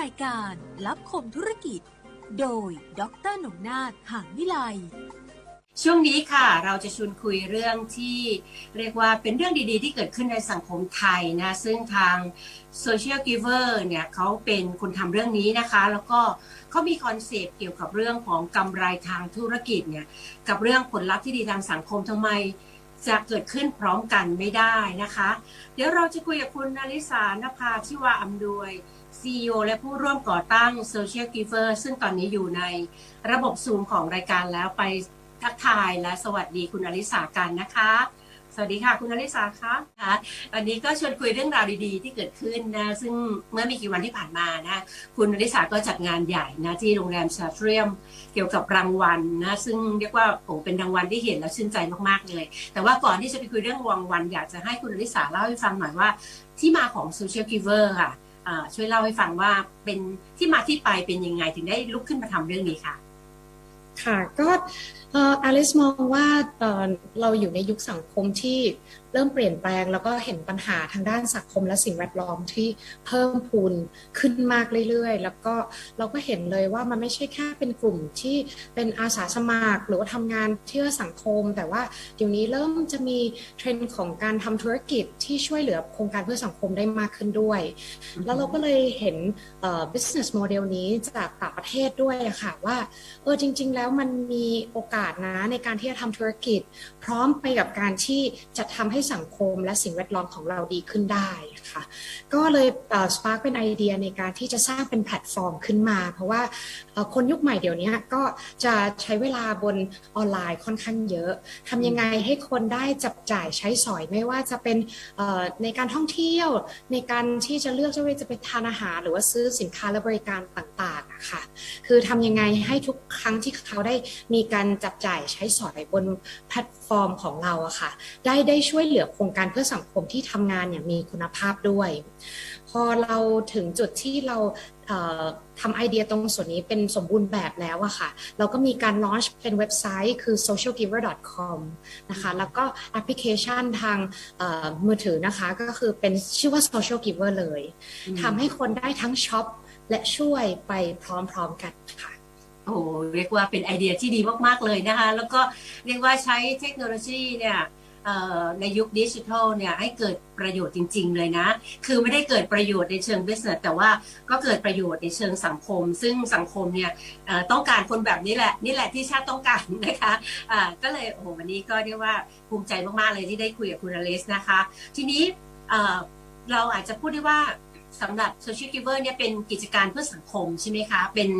รายการลับคมธุรกิจ โดย ดรหนงนาถหางวิไล ช่วงนี้ค่ะ เราจะชวนคุยเรื่องที่เรียกว่าเป็นเรื่องดีๆ ที่เกิดขึ้นในสังคมไทยนะ ซึ่งทาง Social Giver เนี่ยเขาเป็นคนทำเรื่องนี้นะคะ แล้วก็เขามีคอนเซปต์เกี่ยวกับเรื่องของกำไรทางธุรกิจเนี่ยกับเรื่องผลลัพธ์ที่ดีทางสังคมทำไมจะเกิดขึ้นพร้อมกันไม่ได้นะคะ เดี๋ยวเราจะคุยกับคุณนาริสานภาชิวาอำนวย CEO และผู้ร่วมก่อตั้ง Social Giver ซึ่งตอนนี้อยู่ในระบบซูมของรายการแล้วไปทักทายและสวัสดีคุณอลิสากันนะคะ สวัสดีค่ะคุณอลิสาคะค่ะวันนี้ก็ชวนคุยเรื่องราวดีๆ ที่เกิดขึ้นนะซึ่งเมื่อมีกี่วันที่ผ่านมานะคุณอลิสาก็จัดงานใหญ่นะที่โรงแรมชาเทรียมเกี่ยวกับรางวัลนะซึ่งเรียกว่าโอ้เป็นรางวัลที่เห็นแล้วชื่นใจมากๆเลย แต่ว่าก่อนที่จะไปคุยเรื่องรางวัลอยากจะให้คุณอลิสาเล่าให้ฟังหน่อยว่า ที่มาของ Social Giver ค่ะ อ่าช่วยเล่าให้ฟังว่าเป็นที่มาที่ไปเป็นยังไงถึงได้ลุกขึ้นมาทำเรื่องนี้ค่ะ ค่ะก็เอ่ออลิสมองว่าเอ่อเราอยู่ในยุคสังคมที่เริ่มเปลี่ยนแปลงแล้วก็เห็นปัญหาทางด้านสังคมและสิ่งแวดล้อมที่เพิ่มพูนขึ้นมากเรื่อยๆ แล้วก็เราก็เห็นเลยว่ามันไม่ใช่แค่เป็นกลุ่มที่เป็นอาสาสมัคร หรือว่าทำงานเพื่อสังคม แต่ว่าเดี๋ยวนี้เริ่มจะมีเทรนด์ของการทำธุรกิจที่ช่วยเหลือโครงการเพื่อสังคมได้มากขึ้นด้วย แล้วเราก็เลยเห็น business model นี้จากต่างประเทศด้วยอะค่ะว่าเออจริง ๆ แล้วมันมีโอกาสนะในการที่จะทำธุรกิจ พร้อมไปกับการที่จะทำให้สังคมและสิ่งแวดล้อมของเราดีขึ้นได้ค่ะ ก็เลยสปาร์กเป็นไอเดียในการที่จะสร้างเป็นแพลตฟอร์มขึ้นมา เพราะว่า คนยุคใหม่เดี๋ยวนี้ก็จะใช้เวลาบนออนไลน์ค่อนข้างเยอะทำยังไงให้คนได้จับจ่ายใช้สอยไม่ว่าจะเป็นในการท่องเที่ยว ในการที่จะเลือกจะว่าจะไปทานอาหาร หรือว่าซื้อสินค้าและบริการต่างๆะค่ะคือทำยังไงให้ทุกครั้งที่เขาได้มีการจับจ่ายใช้สอยบนแพลตฟอร์มของเราอะค่ะ ได้ได้ช่วยเหลือโครงการเพื่อสังคมที่ทำงานอย่างมีคุณภาพด้วย พอเราถึงจุดที่เรา ทำไอเดียตรงส่วนนี้เป็นสมบูรณ์แบบแล้วอะค่ะ เราก็มีการ launch เป็นเว็บไซต์คือ socialgiver.com นะคะ แล้วก็แอปพลิเคชันทางเอ่อมือถือนะคะ ก็คือเป็นชื่อว่า social giver เลยอืมทำให้คนได้ทั้งช็อปและช่วยไปพร้อมๆกันค่ะโอ้โหเรียกว่าเป็นไอเดียที่ดีมาก ๆ เลยนะคะ แล้วก็เรียกว่าใช้เทคโนโลยีเนี่ยเอ่อ ในยุคดิจิทัลเนี่ยให้เกิดประโยชน์จริง ๆ เลยนะ คือไม่ได้เกิดประโยชน์ในเชิง business แต่ว่าก็เกิดประโยชน์ในเชิงสังคม ซึ่งสังคมเนี่ยต้องการคนแบบนี้แหละนี่แหละที่ชาติต้องการนะคะอ่าก็เลยโอ้โหวันนี้ก็เรียกว่าภูมิใจมากๆเลยที่ได้คุยกับคุณอเลสนะคะ ทีนี้เอ่อเราอาจจะพูดได้ว่าสำหรับ Social Giver เนี่ยเป็นกิจการเพื่อสังคมใช่ไหมคะ เป็น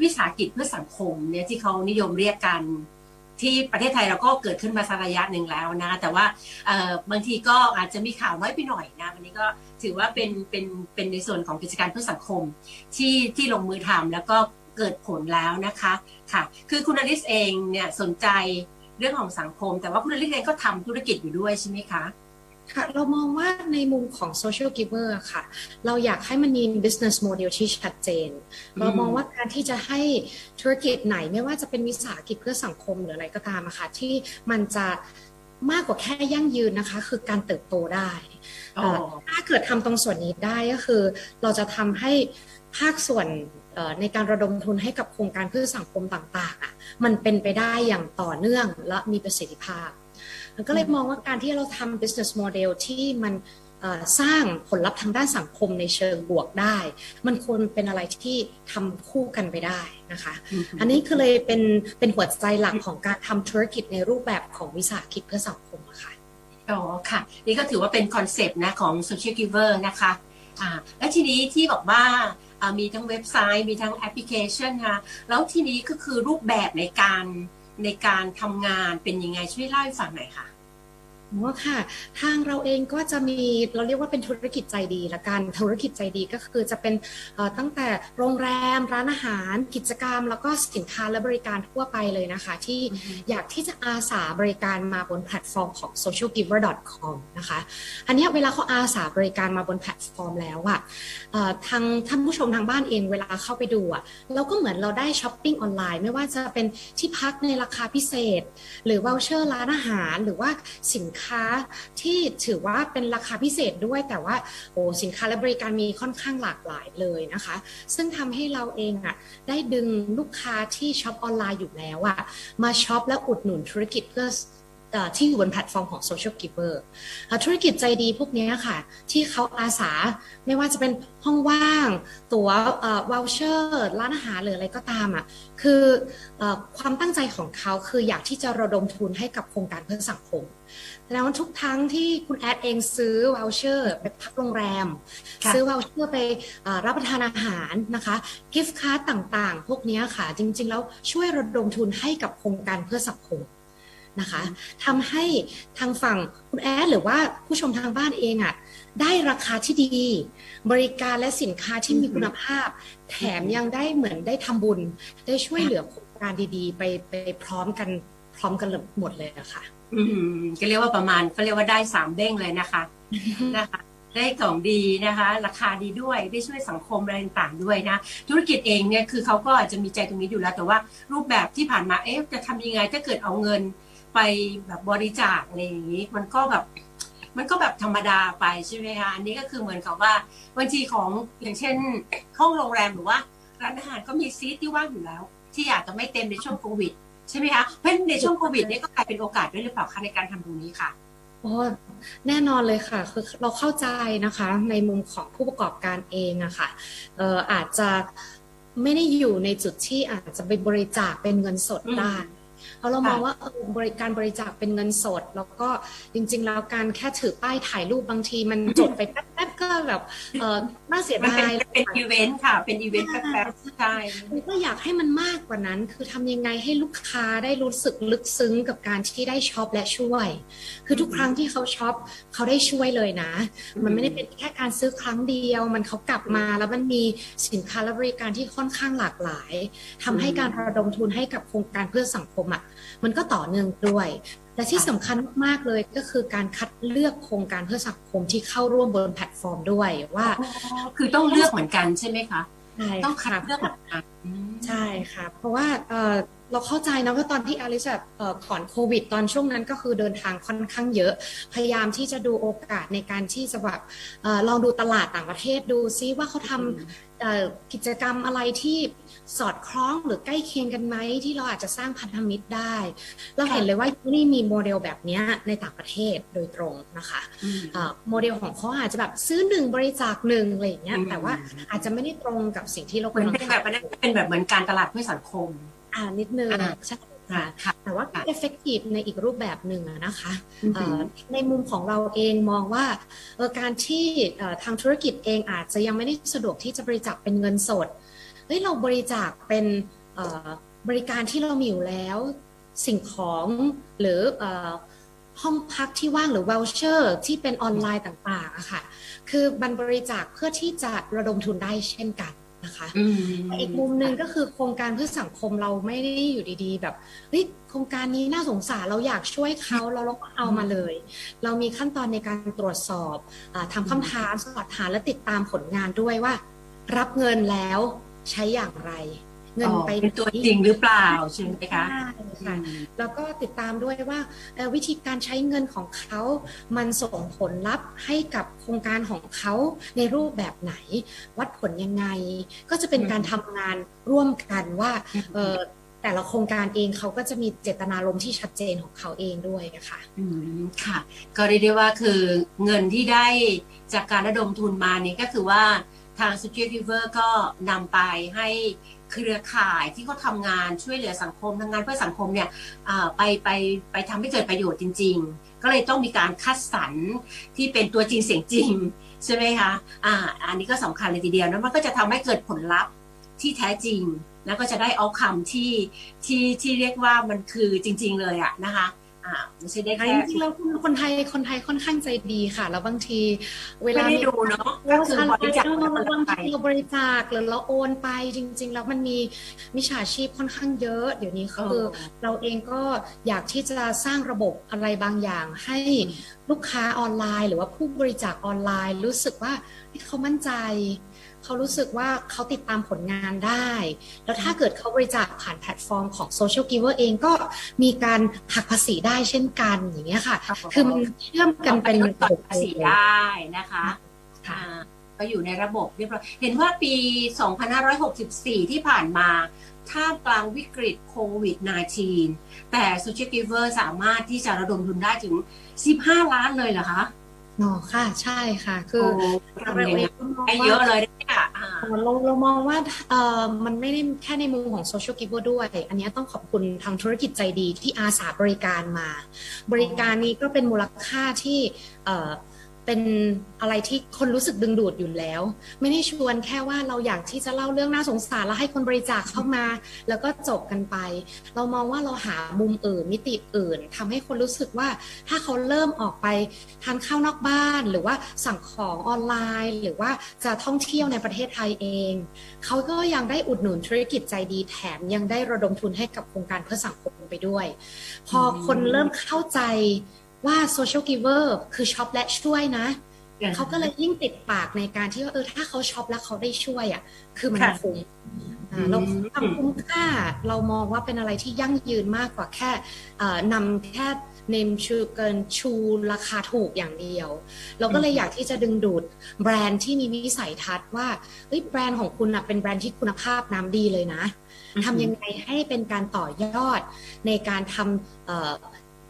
วิสาหกิจเพื่อสังคมเนี่ยที่เขานิยมเรียกกัน ที่ประเทศไทยเราก็เกิดขึ้นมาสักระยะหนึ่งแล้วนะแต่ว่าบางทีก็อาจจะมีข่าวน้อยไปหน่อยนะวันนี้ก็ถือว่าเป็นเป็นเป็นในส่วนของกิจการเพื่อสังคมที่ที่ลงมือทำแล้วก็เกิดผลแล้วนะคะค่ะ คือคุณอลิสเองเนี่ยสนใจเรื่องของสังคม แต่ว่าคุณอลิสเองก็ทำธุรกิจอยู่ด้วยใช่ไหมคะ ค่ะเรามองว่าในมุมของ social giver อะค่ะ เราอยากให้มันมี business model ที่ชัดเจนอืมเรามองว่าการที่จะให้ธุรกิจไหนไม่ว่าจะเป็นวิสาหกิจเพื่อสังคมหรืออะไรก็ตามอะค่ะที่มันจะมากกว่าแค่ยั่งยืนนะคะ คือการเติบโตได้อ๋อถ้าเกิดทำตรงส่วนนี้ได้ก็คือ เราจะทำให้ภาคส่วนเอ่อในการระดมทุนให้กับโครงการเพื่อสังคมต่างๆอะมันเป็นไปได้อย่างต่อเนื่องและมีประสิทธิภาพ แล้วก็เลยมองว่าการที่เราทำ business model ที่มันเอ่อสร้างผลลัพธ์ทางด้านสังคมในเชิงบวกได้ มันควรเป็นอะไรที่ทำคู่กันไปได้นะคะ อันนี้คือเลยเป็นเป็นหัวใจหลักของการทำธุรกิจในรูปแบบของวิสาหกิจเพื่อสังคมอะค่ะอ๋อค่ะ นี่ก็ถือว่าเป็นคอนเซปต์นะของ Social Giver นะคะอ่าและทีนี้ที่บอกว่าอ่ามีทั้งเว็บไซต์มีทั้งแอปพลิเคชันนะแล้วทีนี้ก็คือรูปแบบในการ ในการทำงานเป็นยังไงช่วยเล่าให้ฟังหน่อยค่ะ อ๋อค่ะ ทางเราเองก็จะมีเราเรียกว่าเป็นธุรกิจใจดีละกันธุรกิจใจดีก็คือจะเป็นเอ่อตั้งแต่โรงแรมร้านอาหาร กิจกรรม แล้วก็สินค้าและบริการทั่วไปเลยนะคะ ที่อือฮึอยากที่จะอาสาบริการมาบนแพลตฟอร์มของ socialgiver.com นะคะ อันเนี้ยเวลาเขาอาสาบริการมาบนแพลตฟอร์มแล้วอะเอ่อทางท่านผู้ชมทางบ้านเองเวลาเข้าไปดูอะเราก็เหมือนเราได้ช้อปปิ้งออนไลน์ ไม่ว่าจะเป็นที่พักในราคาพิเศษ หรือว o ลเชอร์ร้านอาหารหรือว่าสินค้าค้าที่ถือว่าเป็นราคาพิเศษด้วย แต่ว่าโอ้สินค้าและบริการมีค่อนข้างหลากหลายเลยนะคะ ซึ่งทำให้เราเองอะได้ดึงลูกค้าที่ช็อปออนไลน์อยู่แล้วอะมาช็อปและอุดหนุนธุรกิจเพื่อ ที่อยู่บนแพลตฟอร์มของ Social Giver เอ่อธุรกิจใจดีพวกเนี้ยค่ะ ที่เขาอาสาไม่ว่าจะเป็นห้องว่าง ตั๋ววอลเชอร์ร้านอาหารหรืออะไรก็ตามอะคือเออความตั้งใจของเขาคืออยากที่จะระดมทุนให้กับโครงการเพื่อสังคมแล้วทุกครั้งที่คุณแอดเองซื้อวอลเชอร์ไปพักโรงแรมค่ะซื้อวอลเชอร์ไปเอ่อรับประทานอาหารนะคะกิฟต์การ์ดต่างๆ พวกเนี้ยค่ะ จริงๆ แล้วช่วยระดมทุนให้กับโครงการเพื่อสังคม นะคะทำให้ทางฝั่งคุณแอดหรือว่าผู้ชมทางบ้านเองอะได้ราคาที่ดี บริการและสินค้าที่มีคุณภาพ แถมยังได้เหมือนได้ทำบุญ ได้ช่วยเหลือโครงการดีๆ ไปไปพร้อมกันพร้อมกันหมดเลยอะค่ะ อืมก็เรียกว่าประมาณก็เรียกว่าได้สามเด้งเลยนะคะนะคะได้ของดีนะคะ ราคาดีด้วยได้ช่วยสังคมอะไรต่างๆด้วยนะธุรกิจเองเนี่ยคือเขาก็อาจจะมีใจตรงนี้อยู่แล้ว แต่ว่ารูปแบบที่ผ่านมาเอ๊ะจะทำยังไงถ้าเกิดเอาเงิน ไปแบบบริจาคอะไรอย่างนี้ มันก็แบบ มันก็แบบธรรมดาไปใช่ไหมคะอันนี้ก็คือเหมือนกับว่าบางทีของอย่างเช่นห้องโรงแรมหรือว่า ร้านอาหารก็มีซีทที่ว่างอยู่แล้ว ที่อาจจะไม่เต็มในช่วงโควิดใช่ไหมคะเพราะฉะนั้นในช่วงโควิดนี่ก็กลายเป็นโอกาสด้วยหรือเปล่าคะในการทำตรงนี้ค่ะโอ้แน่นอนเลยค่ะคือเราเข้าใจนะคะในมุมของผู้ประกอบการเองอะค่ะเอ่ออาจจะไม่ได้อยู่ในจุดที่อาจจะไปบริจาคเป็นเงินสดได้ ราะเรามองว่าบริการบริจาคเป็นเงินสด แล้วก็จริง ๆ แล้วการแค่ถือป้ายถ่ายรูปบางทีมันจดไปแป๊บๆก็แบบเออน่าเสียมันดาเป็นยเป็นอีเวนต์ค่ะ เป็นอีเวนต์แป๊บๆใช่มันก็อยากให้มันมากกว่านั้น คือทำยังไงให้ลูกค้าได้รู้สึกลึกซึ้งกับการที่ได้ช็อปและช่วย คือทุกครั้งที่เขาช็อปเขาได้ช่วยเลยนะ มันไม่ได้เป็นแค่การซื้อครั้งเดียว มันเขากลับมาแล้วมันมีสินค้าและบริการที่ค่อนข้างหลากหลายทำให้การระดมทุนให้กับโครงการเพื่อสังคมอะมันก็ต่อเนื่องด้วย และที่สำคัญมากๆเลยก็คือการคัดเลือกโครงการเพื่อสังคมที่เข้าร่วมบนแพลตฟอร์มด้วยว่าอ๋อคือต้องเลือกเหมือนกันใช่ไหมคะใช่ต้องคัดค่ะเลือกเหมือนกันอืมใช่ค่ะ เพราะว่าเอ่อเราเข้าใจนะว่าตอนที่อลิซแบบเอ่อก่อนโควิด ตอนช่วงนั้นก็คือเดินทางค่อนข้างเยอะ พยายามที่จะดูโอกาสในการที่จะแบบเอ่อลองดูตลาดต่างประเทศดูซิว่าเขาทำเอ่อ กิจกรรมอะไรที่สอดคล้องหรือใกล้เคียงกันไหมที่เราอาจจะสร้างพันธมิตรได้ เราเห็นเลยว่านี่มีโมเดลแบบเนี้ยในต่างประเทศโดยตรงนะคะอืมเอ่อโมเดลของเขาอาจจะแบบซื้อหนึ่งบริจาคหนึ่งอะไรอย่างเงี้ยอืมแต่ว่าอาจจะไม่ได้ตรงกับสิ่งที่เราเหมือนเป็นแบบกำอันลันั้งนเป็นแบบเหมือนการตลาดเพื่อสังคม อ่านิดนึงอ่าใช่ ค่ะค่ะค่ะแต่ว่าค่ะ effective ในอีกรูปแบบหนึ่งอะนะคะอืมเอ่อในมุมของเราเองมองว่าเอ่อการที่เอ่อทางธุรกิจเองอาจจะยังไม่ได้สะดวกที่จะบริจาคเป็นเงินสดเฮ้ยเราบริจาคเป็นเอ่อบริการที่เรามีอยู่แล้วสิ่งของหรือเอ่อห้องพักที่ว่างหรือ voucher ที่เป็นออนไลน์ต่างๆอะค่ะ คือบันบริจาคเพื่อที่จะระดมทุนได้เช่นกัน นะคะอืมแต่อีกมุมหนึ่งก็คือโครงการเพื่อสังคมเราไม่ได้อยู่ดีๆ แบบเฮ้ยโครงการนี้น่าสงสารเราอยากช่วยเขาเราเราก็เอามาเลย เรามีขั้นตอนในการตรวจสอบอาทำคำถามสอบถามและติดตามผลงานด้วยว่า รับเงินแล้วใช้อย่างไร เงินไปเป็นตัวจริงหรือเปล่าใช่ไหมคะใช่ค่ะแล้วก็ติดตามด้วยว่าเอ่อวิธีการใช้เงินของเขา มันส่งผลลัพธ์ให้กับโครงการของเขาในรูปแบบไหน วัดผลยังไง ก็จะเป็นการทำงานร่วมกันว่าเอ่อแต่ละโครงการเองเขาก็จะมีเจตนารมณ์ที่ชัดเจนของเขาเองด้วยนะคะอืมค่ะ ก็เรียกได้ว่าคือเงินที่ได้จากการระดมทุนมานี่ก็คือว่าทาง s t u d i o Giver ก็นำไปให้ เครือข่ายที่เขาทำงานช่วยเหลือสังคมทำงานเพื่อสังคมเนี่ยไปไปไปทำให้เกิดประโยชน์จริง ๆ ก็เลยต้องมีการคัดสรรที่เป็นตัวจริงเสียงจริงใช่ไหมคะอ่าอันนี้ก็สำคัญเลยทีเดียวนะมันก็จะทำให้เกิดผลลัพธ์ที่แท้จริง แล้วก็จะได้เอาคำที่ที่ที่เรียกว่ามันคือจริง ๆ เลยอะนะคะ อ่าไม่ใช่ได้จแค่ริงๆแล้วคนไทยคนไทยค่อนข้างใจดีค่ะ แล้วบางที เวไม่ลาได้มีดูเนาะก็คือบริจาคเราแล้วมันบางไปทีเราบริจาคหรือเราโอนไปจริง ๆ แล้วมันมีมิจฉาชีพค่อนข้างเยอะ เดี๋ยวนี้คือเราเองก็อยากที่จะสร้างระบบอะไรบางอย่าง ให้ลูกค้าออนไลน์ หรือว่าผู้บริจาคออนไลน์ รู้สึกว่าเฮ้ยเขามั่นใจ เขารู้สึกว่าเขาติดตามผลงานได้ แล้วถ้าเกิดเขาบริจาคผ่านแพลตฟอร์มของ Social Giver เองก็มีการหักภาษีได้เช่นกันอย่างเงี้ยค่ะ คือมันเชื่อมกันเป็นลดต่อนภาษีได้นะคะค่ะอ่าก็อยู่ในระบบเรียบร้อยเห็นว่าปี 2564 ที่ผ่านมาท่ามกลางวิกฤตโควิด -19 แต่ Social Giver สามารถที่จะระดมทุนได้ถึง 15 ล้านเลยเหรอคะ อ๋อค่ะ ใช่ค่ะ คือโอ้ทำเรายังเอไงงก็มองได้เยว่าอะเลยเนี่ยอ่าเราเรามองว่าเอ่อมันไม่ได้แค่ในมุมของ Social Giver ด้วย อันนี้ต้องขอบคุณทางธุรกิจใจดีที่อาสาบริการมา บริการนี้ก็เป็นมูลค่าที่เอ่อ เป็นอะไรที่คนรู้สึกดึงดูดอยู่แล้ว ไม่ได้ชวนแค่ว่าเราอยากที่จะเล่าเรื่องน่าสงสารแล้วให้คนบริจาคเข้ามา แล้วก็จบกันไป เรามองว่าเราหามุมอื่นมิติอื่นทำให้คนรู้สึกว่าถ้าเขาเริ่มออกไปทานข้าวนอกบ้าน หรือว่าสั่งของออนไลน์ หรือว่าจะท่องเที่ยวในประเทศไทยเอง เขาก็ยังได้อุดหนุนธุรกิจใจดีแถมยังได้ระดมทุนให้กับโครงการเพื่อสังคมไปด้วย พอคนเริ่มเข้าใจ ว่า social giver คือช็อปและช่วยนะ เขาก็เลยยิ่งติดปากในการที่ว่าเออถ้าเขาช็อปแล้วเขาได้ช่วยอะ คือมันค่ะคุ้มอือ่ามเราความคุ้มค่าเรามองว่าเป็นอะไรที่ยั่งยืนมากกว่าแค่เอ่อนำแค่เนมชูเกินชูราคาถูกอย่างเดียว เราก็เลยอยากที่จะดึงดูดแบรนด์ที่มีวิสัยทัศน์ว่าเฮ้ยแบรนด์ของคุณอะเป็นแบรนด์ที่คุณภาพน้ำดีเลยนะทำยังไงให้เป็นการต่อยอดในการทำเอ่อ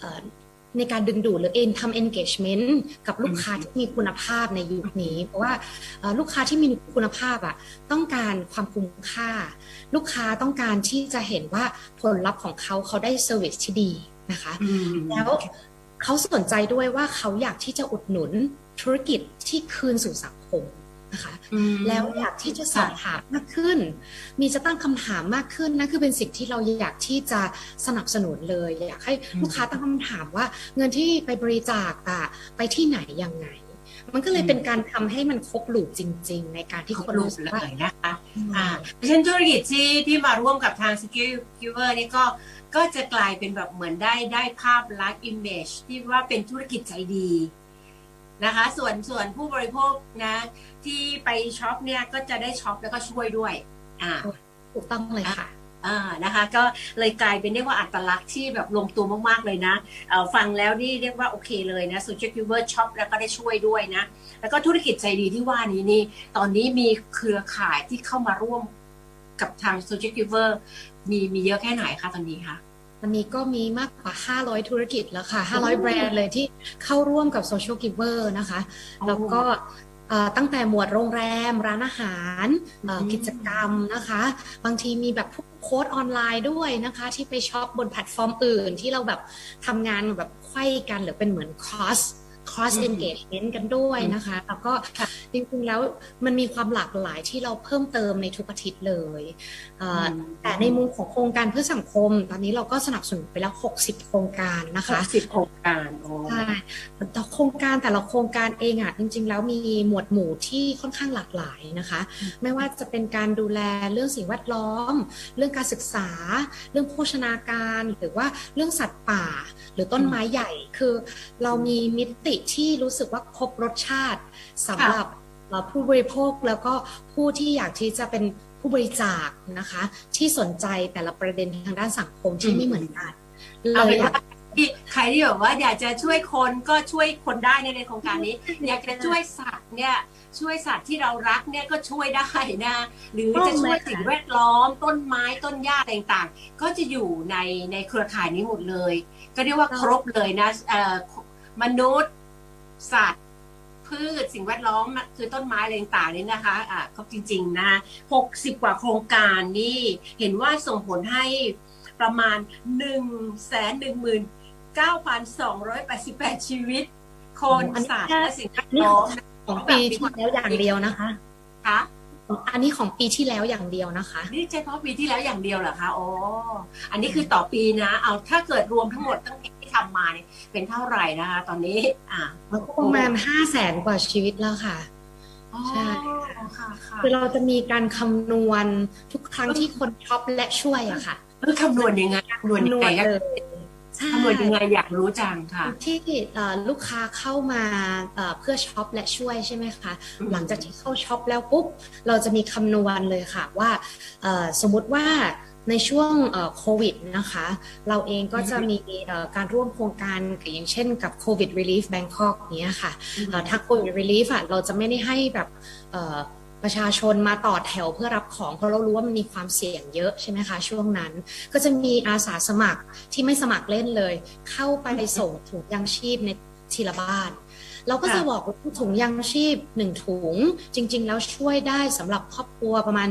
เอ่อ ในการดึงดูดหรือเอ็นทำ engagement กับลูกค้าที่มีคุณภาพในยุคนี้ เพราะว่าเอ่อลูกค้าที่มีคุณภาพอะต้องการความคุ้มค่า ลูกค้าต้องการที่จะเห็นว่าผลลัพธ์ของเขาเขาได้เซอร์วิสที่ดีนะคะอืมแล้วเขาสนใจด้วยว่าเขาอยากที่จะอุดหนุนธุรกิจที่คืนสู่สังคม นะคะอืมแล้วอยากที่จะสอบถามมากขึ้น มีจะตั้งคำถามมากขึ้นนั่นคือเป็นสิ่งที่เราอยากที่จะสนับสนุนเลย อยากให้ลูกค้าตั้งคำถามว่าเงินที่ไปบริจาคอะไปที่ไหนยังไงมันก็เลยเป็นการทำให้มันครบลูปจริง ๆ ในการที่ครคบนรูรู้ปสึกเลว่ายนะคะอ่าเพราะฉะนั้นธุรกิจที่ที่มาร่วมกับทาง Skill Giver นี่ก็ก็จะกลายเป็นแบบเหมือนได้ได้ภาพลักษณ์ image ที่ว่าเป็นธุรกิจใจดี นะคะ ส่วนส่วนผู้บริโภคนะ ที่ไปช็อปเนี่ยก็จะได้ช็อปแล้วก็ช่วยด้วย อ่าถูกต้องเลยค่ะอ่านะคะ ก็เลยกลายเป็นเรียกว่าอัตลักษณ์ที่แบบลงตัวมากๆเลยนะเอ่อฟังแล้วนี่เรียกว่าโอเคเลยนะ Social Giver Shop แล้วก็ได้ช่วยด้วยนะ แล้วก็ธุรกิจใจดีที่ว่านี้นี่ ตอนนี้มีเครือข่ายที่เข้ามาร่วมกับทาง Social Giver มีมีเยอะแค่ไหนคะตอนนี้คะ วันนี้ก็มีมากกว่า 500 ธุรกิจแล้วค่ะโอ้500 แบรนด์เลยที่เข้าร่วมกับ Social Giver นะคะ แล้วก็เอ่อตั้งแต่หมวดโรงแรม ร้านอาหารเอ่ออืมกิจกรรมนะคะ บางทีมีแบบพวกโค้ดออนไลน์ด้วยนะคะ ที่ไปช็อปบนแพลตฟอร์มอื่นที่เราแบบทำงานแบบไขว้กันหรือเป็นเหมือน cross cross อื ม engagement กันด้วยนะคะ แล้วก็ค่ะจริงๆแล้วมันมีความหลากหลายที่เราเพิ่มเติมในทุกอาทิตย์เลยเอ่ออแต่ในมุมของโครงการเพื่อสังคม ตอนนี้เราก็สนับสนุนไปแล้ว 60 โครงการนะคะสิบโครงการโอ้ใช่แต่โครงการแต่ละโครงการเองอะจริง ๆ แล้วมีหมวดหมู่ที่ค่อนข้างหลากหลายนะคะ ไม่ว่าจะเป็นการดูแลเรื่องสิ่งแวดล้อม เรื่องการศึกษา เรื่องโภชนาการ หรือว่าเรื่องสัตว์ป่า หรือต้นไม้ใหญ่คือเรามีมิติที่รู้สึกว่าครบรสชาติสำหรับเอ่อผู้บริโภคแล้วก็ผู้ที่อยากที่จะเป็นผู้บริจาคนะคะ ที่สนใจแต่ละประเด็นทางด้านสังคมที่ไม่เหมือนกันเลเอายเป็นอยาว่ากที่ใครที่แบบว่าอยากจะช่วยคนก็ช่วยคนได้ในในโครงการนี้ อยากจะช่วยสัตว์เนี่ยช่วยสัตว์ที่เรารักเนี่ยก็ช่วยได้นะหรือจะช่วยสิ่งแวดล้อม ต้นไม้ต้นหญ้าอะไรต่างๆ ก็จะอยู่ในในเครือข่ายนี้หมดเลย ก็เรียกว่าครบเลยนะเอ่อมนุษย์ สัตว์ พืชสิ่งแวดล้อมคือต้นไม้อะไรต่างๆนี่นะคะอ่าครบจริงๆนะหกสิบกว่าโครงการนี่เห็นว่าส่งผลให้ประมาณหนึ่งแสนหนึ่งหมื่นเก้าพันสองร้อยแปดสิบแปดชีวิต คนสัตว์และสิ่งแวดล้อมของปีที่แล้วอย่างเดียวนะคะคะอันนี้ของปีที่แล้วอย่างเดียวนะคะ นี่เฉพาะปีที่แล้วอย่างเดียวเหรอคะ อ๋อ อันนี้คือต่อปีนะ เอาถ้าเกิดรวมทั้งหมดตั้งแต่ ที่ทำมาเนี่ยเป็นเท่าไหร่นะคะ ตอนนี้ อ่าแล้วก็ประมาณห้าแสนกว่าชีวิตแล้วค่ะอ๋อใช่ค่ะค่ะคือเราจะมีการคำนวณทุกครั้งที่คนช็อปและช่วยอะค่ะเออคำนวณยังไงคำนวณคำยันงวไงณอะเลยใช่คำนวณยังไงอยากรู้จังค่ะ ที่เอ่อลูกค้าเข้ามาเอ่อเพื่อช็อปและช่วยใช่ไหมคะอืมหลังจากที่เข้าช็อปแล้วปุ๊บเราจะมีคำนวณเลยค่ะว่าเอ่อสมมุติว่า ในช่วงเอ่อโควิดนะคะ เราเองก็จะมีเอ่อการร่วมโครงการอย่างเช่นกับ COVID Relief Bangkok เนี้ยค่ะเอ่อทาง COVID Relief อะเราจะไม่ได้ให้แบบเอ่อประชาชนมาต่อแถวเพื่อรับของเพราะเรารู้ว่ามันมีความเสี่ยงเยอะใช่ไหมคะ ช่วงนั้น ก็จะมีอาสาสมัครที่ไม่สมัครเล่นเลย เข้าไปส่งถุงยังชีพในทีละบ้าน เราก็จะค่ะบอกว่าถุงยังชีพหนึ่งถุง จริง ๆ แล้วช่วยได้สำหรับครอบครัวประมาณ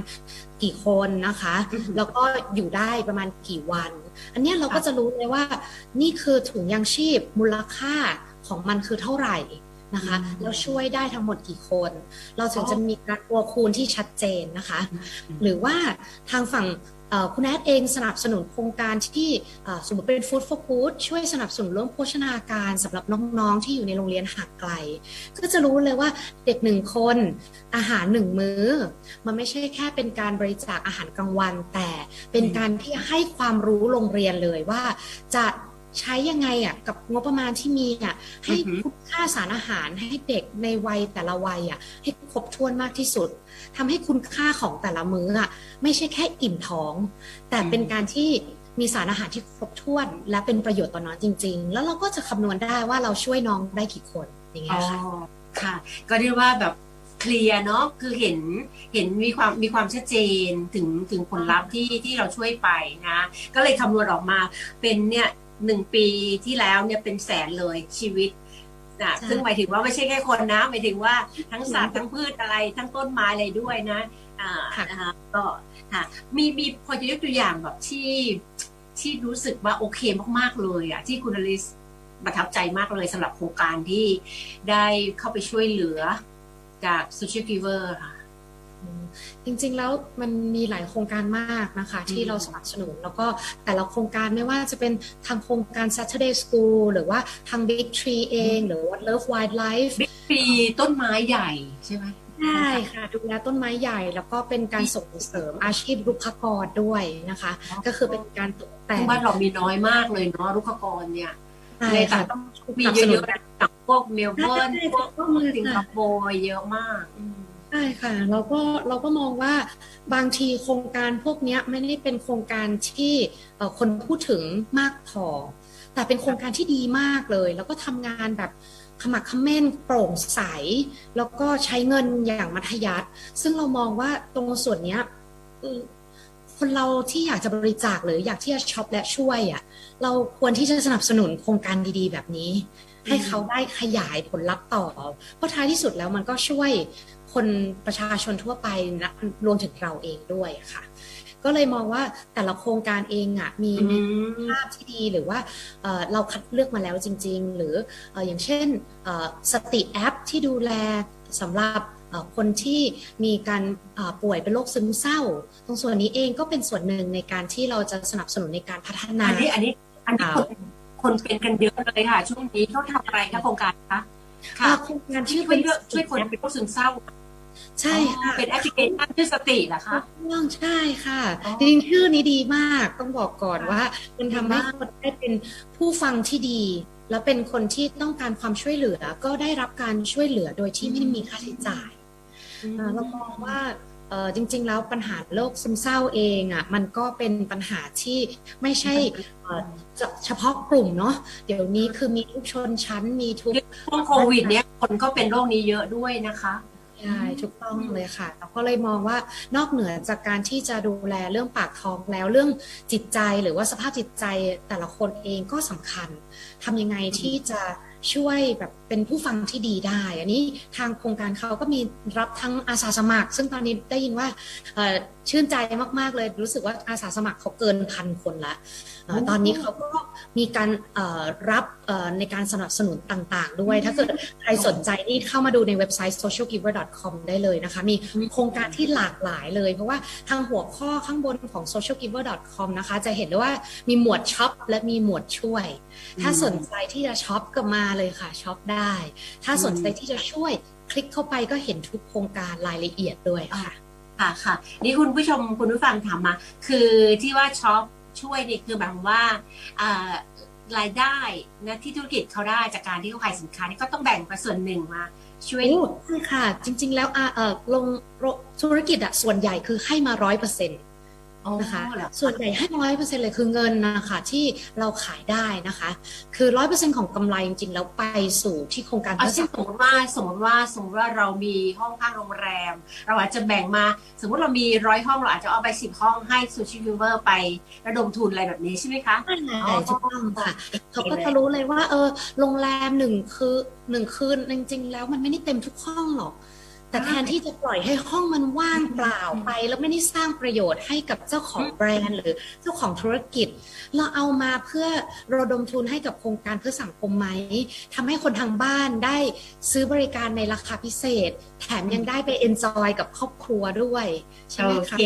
กี่คนนะคะอือหือแล้วก็อยู่ได้ประมาณกี่วัน อันเนี้ยเราก็จะรู้เลยว่า นี่คือถุงยังชีพมูลค่าของมันคือเท่าไหร่นะคะอืมแล้วช่วยได้ทั้งหมดกี่คน เราถึงอ๋อจะมีการตัวคูณที่ชัดเจนนะคะ หรือว่าทางฝั่งเอ่อ คุณแอดเองสนับสนุนโครงการที่สมมติเป็น Food for Good ช่วยสนับสนุนเรื่องโภชนาการสำหรับน้องๆที่อยู่ในโรงเรียนห่างไกล ก็จะรู้เลยว่าเด็กหนึ่งคนอาหารหนึ่งมื้อ มันไม่ใช่แค่เป็นการบริจาคอาหารกลางวัน แต่เป็นการที่ให้ความรู้โรงเรียนเลยว่าจะ ใช้ยังไงอะกับงบประมาณที่มีอะให้อือหือคุณค่าสารอาหารให้เด็กในวัยแต่ละวัยอะให้ครบถ้วนมากที่สุดทำให้คุณค่าของแต่ละมื้ออะไม่ใช่แค่อิ่มท้อง แต่เป็นการที่มีสารอาหารที่ครบถ้วน และเป็นประโยชน์ต่อน้องจริง ๆ แล้วเราก็จะคำนวณได้ว่าเราช่วยน้องได้กี่คนอย่างเงี้อ๋อยค่ะค่ะ ก็เรียกว่าแบบเคลียร์เนาะคือเห็นเห็นมีความมีความชัดเจนถึงถึงผลลัพธ์ที่ที่เราช่วยไปนะ ก็เลยคำนวณออกมาเป็นเนี่ย หนึ่งปีที่แล้วเนี่ยเป็นแสนเลยชีวิตนะใช่ซึ่งหมายถึงว่าไม่ใช่แค่คนนะหมายถึงว่าทั้งสัตว์ทั้งพืชอะไร ทั้งต้นไม้อะไรด้วยนะอ่าค่ะนะคะก็ค่ะมีมีพอจะยกตัวอย่างแบบที่ที่รู้สึกว่าโอเคมาก ๆ เลยอะที่คุณอลิสประทับใจมากเลยสำหรับโครงการที่ได้เข้าไปช่วยเหลือจาก Social Giver ค่ะอืม จริงๆ แล้วมันมีหลายโครงการมากนะคะ ที่อืมเราสนับสนุน แล้วก็แต่ละโครงการไม่ว่าจะเป็นทางโครงการ Saturday School หรือว่าทาง Big Tree เอง หรือว่า Love Wildlife ปีต้นไม้ใหญ่ใช่ไหมใช่ค่ะดูแลต้นไม้ใหญ่แล้วก็เป็นการส่งเสริมอาชีพรุกขกรด้วยนะคะอ๋อก็คือเป็นการตกแต่ซึ่งงบ้านเรามีน้อยมากเลยเนาะรุกขกรเนี่ยใช่เลยค่ะต้องมีเยอะๆจากพวกเมลเบิร์นใช่พวกถูกต้องเลยค่ะสิงคโปร์เยอะมากอืม ใช่ค่ะเราก็เราก็มองว่าบางทีโครงการพวกนี้ไม่ได้เป็นโครงการที่คนพูดถึงมากพอ แต่เป็นโครงการที่ดีมากเลย แล้วก็ทำงานแบบขมักขม้นโปร่งใส แล้วก็ใช้เงินอย่างมัธยัสถ์ซึ่งเรามองว่าตรงส่วนนี้คนเราที่อยากจะบริจาคหรืออยากที่จะช็อปและช่วยอะเราควรที่จะสนับสนุนโครงการดีๆ แบบนี้ ให้เขาได้ขยายผลลัพธ์ต่อ เพราะท้ายที่สุดแล้วมันก็ช่วยคนประชาชนทั่วไปนะรวมถึงเราเองด้วยค่ะ ก็เลยมองว่าแต่ละโครงการเองอะมีอืมีมภาพที่ดีหรือว่าเอ่อเราคัดเลือกมาแล้วจริง ๆ หรือเอ่ออย่างเช่นเอ่อสติแอปที่ดูแลสำหรับเอ่อคนที่มีการเอ่อป่วยเป็นโรคซึมเศร้า ตรงส่วนนี้เองก็เป็นส่วนหนึ่งในการที่เราจะสนับสนุนในการพัฒนา อันนี้อันนี้อันนี้ คนคนเป็นกันเยอะเลยค่ะ ช่วงนี้เขาทำอะไรคะโครงการคะเอ่ค่ะอโครงการช่ชื่วอยเลือกช่วยคนเป็นโรคซึมเศร้าใช่ค่ะเป็นแอปพลิเคชันชื่อสติเหรอคะถูกต้องใช่ค่ะอ๋อจริงๆชื่อนี้ดีมากต้องบอกก่อนค่ะว่า มันทำให้ดีมากคนได้เป็นผู้ฟังที่ดี และเป็นคนที่ต้องการความช่วยเหลือ ก็ได้รับการช่วยเหลือโดยที่ไม่ได้มีค่าใช้จ่ายอ่าเรามองว่าเอ่อ จริง ๆ แล้วปัญหาโรคซึมเศร้าเองอะมันก็เป็นปัญหาที่ไม่ใช่เอ่อจะเฉพาะกลุ่มเนาะเดี๋ยวนี้คือมีทุกชนชั้นมีทุกช่วงโควิดเนี้ยคนก็เป็นโรคนี้เยอะด้วยนะคะใช่ถูกต้องเลยค่ะเราก็เลยมองว่านอกเหนือจากการที่จะดูแลเรื่องปากท้องแล้วเรื่องจิตใจหรือว่าสภาพจิตใจแต่ละคนเองก็สำคัญทำยังไงที่จะ ช่วยแบบเป็นผู้ฟังที่ดีได้ อันนี้ทางโครงการเขาก็มีรับทั้งอาสาสมัคร ซึ่งตอนนี้ได้ยินว่าชื่นใจมาก ๆ เลยรู้สึกว่าอาสาสมัครเขาเกินพันคนละเอ่อโอ้ตอนนี้เขาก็มีการเอ่อรับเอ่อในการสนับสนุนต่าง ๆ ด้วย ถ้าเกิดใครสนใจนี่เข้ามาดูในเว็บไซต์ socialgiver.com ได้เลยนะคะ มีโครงการที่หลากหลายเลย เพราะว่าทางหัวข้อข้างบนของ socialgiver.com นะคะ จะเห็นได้ว่ามีหมวดช็อปและมีหมวดช่วย ถ้าสนใจที่จะช็อปก็มาเลยค่ะช็อปได้ ถ้าสนใจที่จะช่วยคลิกเข้าไปก็เห็นทุกโครงการรายละเอียดด้วยค่ะ ค่ะค่ะนี่คุณผู้ชมคุณผู้ฟังถามมา คือที่ว่าช็อปช่วยนี่คือหมายความว่าอ่ารายได้นะที่ธุรกิจเขาได้จากการที่เขาขายสินค้านี่ก็ต้องแบ่งไปส่วนหนึ่งมาช่วยใช่ค่ะ จริง ๆ แล้วอะเออลงธุรกิจอะส่วนใหญ่คือให้มาร้อยเปอร์เซ็นต์ นะคะเหรอส่วนใหญ่ให้ร้อยเปอร์เซ็นต์เลยคือเงินนะคะที่เราขายได้นะคะ คือร้อยเปอร์เซ็นต์ของกำไรจริงๆ แล้วไปสู่ที่โครงการเอาเพื่อเช่สันงสคมมมติว่าสมมติว่าสมมติว่าเรามีห้องพักโรงแรม เราอาจจะแบ่งมา สมมติเรามีร้อยห้องเราอาจจะเอาไปสิบห้องให้ซูชิวิเวอร์ไประดมทุนอะไรแบบนี้ใช่ไหมคะใช่ถูกต้องค่ะเขาก็จะรู้เลยว่าเออโรงแรมหนึ่งคือหนึ่งคืนจริงๆ แล้วมันไม่ได้เต็มทุกห้องหรอก แต่แทนที่จะปล่อยให้ห้องมันว่างเปล่าไป แล้วไม่ได้สร้างประโยชน์ให้กับเจ้าของแบรนด์หรือเจ้าของธุรกิจ เราเอามาเพื่อระดมทุนให้กับโครงการเพื่อสังคมไหมทำให้คนทางบ้านได้ซื้อบริการในราคาพิเศษ แถมยังได้ไปเอนจอยกับครอบครัวด้วยใช่ไหมคะโอเค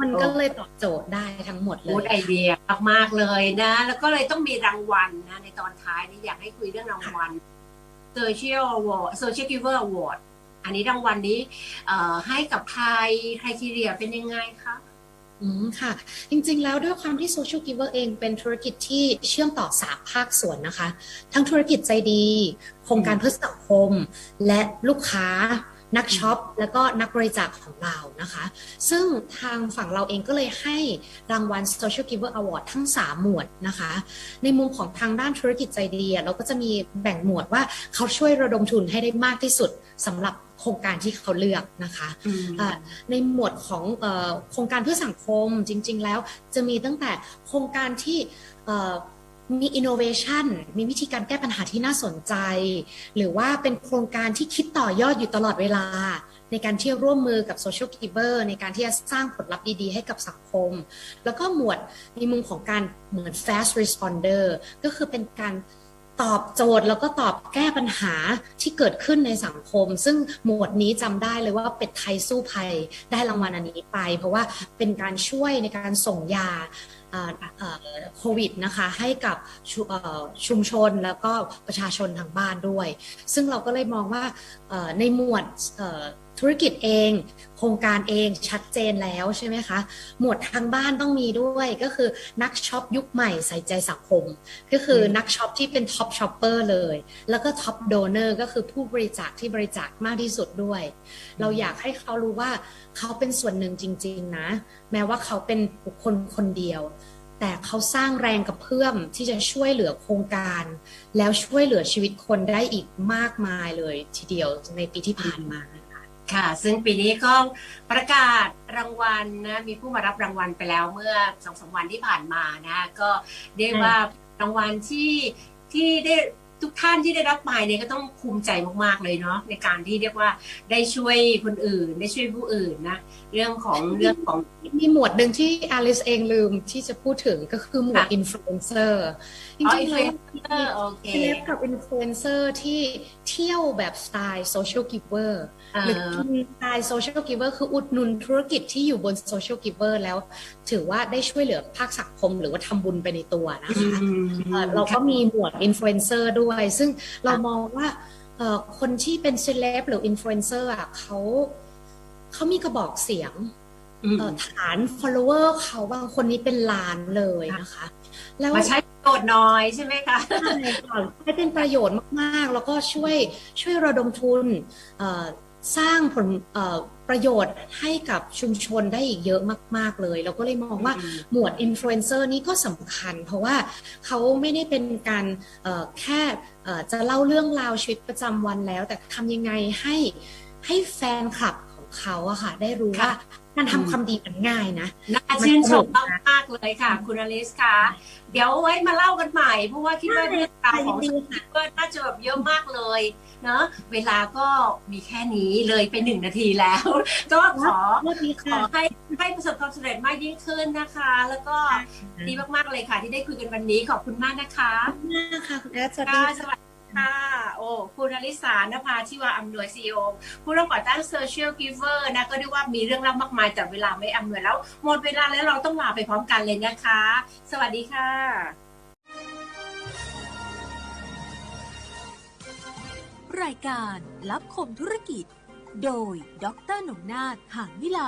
มันก็เลยตอบโจทย์ได้ทั้งหมดเลพูดยไอเดียมากๆเลยนะ แล้วก็เลยต้องมีรางวัลนะ ในตอนท้ายนี้อยากให้คุยเรื่องรางวัล Social Award Social Giver Award อันนี้รางวัลนี้เอ่อให้กับใครใครทีเรียเป็นยังไงคะอืมค่ะ จริงๆ แล้วด้วยความที่ Social Giver เองเป็นธุรกิจที่เชื่อมต่อสามภาคส่วนนะคะ ทั้งธุรกิจใจดี โครงการเพื่อสังคม และลูกค้านักช็อป แล้วก็นักบริจาคของเรานะคะ ซึ่งทางฝั่งเราเองก็เลยให้รางวัล Social Giver Award ทั้ง 3 หมวดนะคะ ในมุมของทางด้านธุรกิจใจดีอะเราก็จะมีแบ่งหมวดว่าเขาช่วยระดมทุนให้ได้มากที่สุดสำหรับ โครงการที่เขาเลือกนะคะอ่าในหมวดของเออโครงการเพื่อสังคมจริง ๆ แล้วจะมีตั้งแต่โครงการที่เอ่อมี innovation มีวิธีการแก้ปัญหาที่น่าสนใจ หรือว่าเป็นโครงการที่คิดต่อยอดอยู่ตลอดเวลา ในการที่ร่วมมือกับ social giver ในการที่จะสร้างผลลัพธ์ดี ๆ ให้กับสังคม แล้วก็หมวดในมุมของการเหมือน fast responder ก็คือเป็นการ ตอบโจทย์แล้วก็ตอบแก้ปัญหาที่เกิดขึ้นในสังคม ซึ่งหมวดนี้จำได้เลยว่าเป็ดไทยสู้ภัยได้รางวัลอันนี้ไป เพราะว่าเป็นการช่วยในการส่งยาโควิดนะคะให้กับชุเอ่อชุมชนแล้วก็ประชาชนทางบ้านด้วย ซึ่งเราก็เลยมองว่าในหมวด ธุรกิจเอง โครงการเองชัดเจนแล้วใช่ไหมคะ หมวดทางบ้านต้องมีด้วยก็คือนักช็อปยุคใหม่ใส่ใจสังคม ก็คือนักช็อปที่เป็นท็อปช็อปเปอร์เลย แล้วก็ท็อปโดเนอร์ก็คือผู้บริจาคที่บริจาคมากที่สุดด้วย เราอยากให้เขารู้ว่าเขาเป็นส่วนหนึ่งจริง ๆ นะ แม้ว่าเขาเป็นบุคคลคนเดียวแต่เขาสร้างแรงกระเพื่อมที่จะช่วยเหลือโครงการ แล้วช่วยเหลือชีวิตคนได้อีกมากมายเลยทีเดียวในปีที่ผ่านมานะ คะค่ะ ซึ่งปีนี้ก็ประกาศรางวัลนะมีผู้มารับรางวัลไปแล้วเมื่อสองสามวันที่ผ่านมานะ ก็เรียกว่ารางวัลที่ที่ได้ ทุกท่านที่ได้รับไปเนี่ยก็ต้องภูมิใจมากๆเลยเนาะในการที่เรียกว่าได้ช่วยคนอื่น ได้ช่วยผู้อื่นนะเรื่องของเรื่องของมีหมวดหนึ่งที่อลิสเองลืมที่จะพูดถึงก็คือหมวดค่ะอินฟลูเอนเซอร์จอ๋อริงๆแล้ว influencer โอเคเซเลบกับอินฟลูเอนเซอร์ที่เที่ยวแบบสไตล์โซเชียลกิฟเวอร์เอ่อหรือสไตล์โซเชียลกิฟเวอร์คืออุดหนุนธุรกิจที่อยู่บนโซเชียลกิฟเวอร์แล้ว ถือว่าได้ช่วยเหลือภาคสังคมหรือว่าทำบุญไปในตัวนะคะเอ่อเราก็มีหมวดอินฟลูเอนเซอร์ด้วยซึ่งเรามองว่าเอ่อคนที่เป็นเซเลบหรืออินฟลูเอนเซอร์อะเขาเขามีกระบอกเสียงอืมเอ่อฐาน follower เขาบางคนนี้เป็นล้านเลยนะคะ แล้วมาใช้ประโยชน์น้อยใช่ไหมคะใช่ค่ะให้เป็นประโยชน์มาก ๆ แล้วก็ช่วยช่วยระดมทุนเอ่อสร้างผลเอ่อ ประโยชน์ให้กับชุมชนได้อีกเยอะมาก ๆเลย เราก็เลยมองว่าอืมหมวดอินฟลูเอนเซอร์นี้ก็สำคัญ เพราะว่าเขาไม่ได้เป็นการเอ่อแค่เอ่อจะเล่าเรื่องราวชีวิตประจำวันแล้ว แต่ทำยังไงให้ให้แฟนคลับของ เขาอะค่ะ ได้รู้ว่าการทำความดีมันง่ายนะน่าชื่นชมมากๆเลยค่ะ คุณอลิสค่ะ เดี๋ยวไว้มาเล่ากันใหม่ เพราะว่าคิดว่าเรื่องราวของดีสค่ะติกเกอร์น่าจะแบบเยอะมากเลยเนอะเวลาก็มีแค่นี้เลยไปหนึ่งนาทีแล้ว ก็ขอสวัสดีขค่ะอให้ให้ประสบความสำเร็จมากยิ่งขึ้นนะคะ แล้วก็ดีมากๆเลยค่ะ ที่ได้คุยกันวันนี้ขอบคุณมากนะคะขอบคุณมากค่ะคุณแอดสวัสดีค่ะสค่ะวัสดี ค่ะ โอ้คุณอลิสานภาทิวาอำนวยซีโอผู้ร่วมก่อตั้ง Social Giver นะ ก็เรียกว่ามีเรื่องเล่ามากมายแต่เวลาไม่อำนวยแล้ว หมดเวลาแล้วเราต้องลาไปพร้อมกันเลยนะคะ สวัสดีค่ะรายการรับคมธุรกิจ โดย ดรหนุ่งนาถหางวิไล